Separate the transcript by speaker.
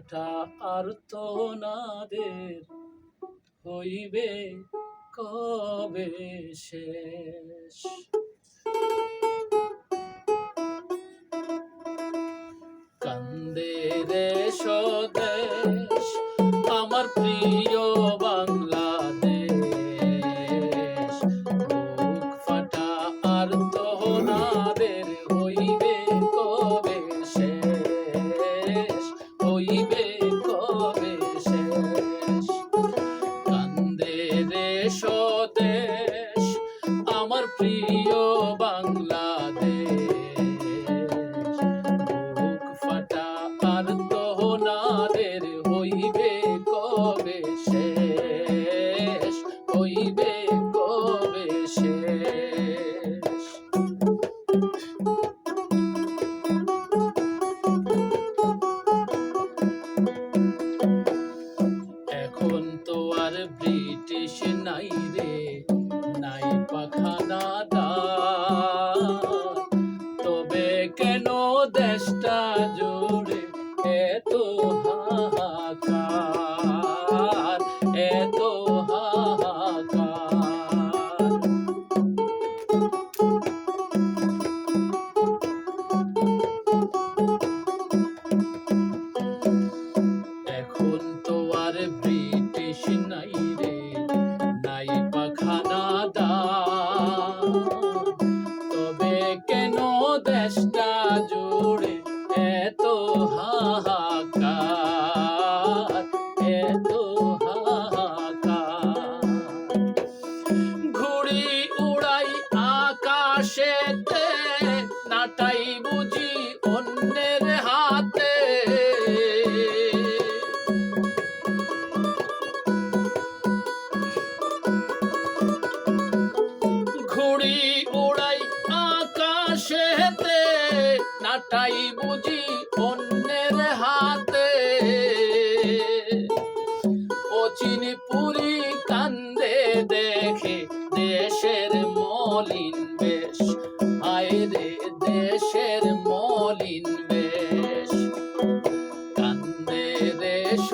Speaker 1: ফাটা আর তো নাদের হইবে কবে শেষ? কান্দে স্বদেশ আমার প্রিয় প্রিয় বাংলাদেশ বুক ফাটা আর তোহনাদের হইবে কবে শেষ? হইবে কবে শেষ? এখন তো আর ব্রিটিশ নাই রে। পাখানা তবে কেন দেশটা জুড়ে এত এত দেশটা তাই বুঝি অন্যের হাতে। অচিন পুরি কান্দে দেখে দেশের মলিন বেশ। আয় রে, দেশের মলিন বেশ। কান্দে দেশ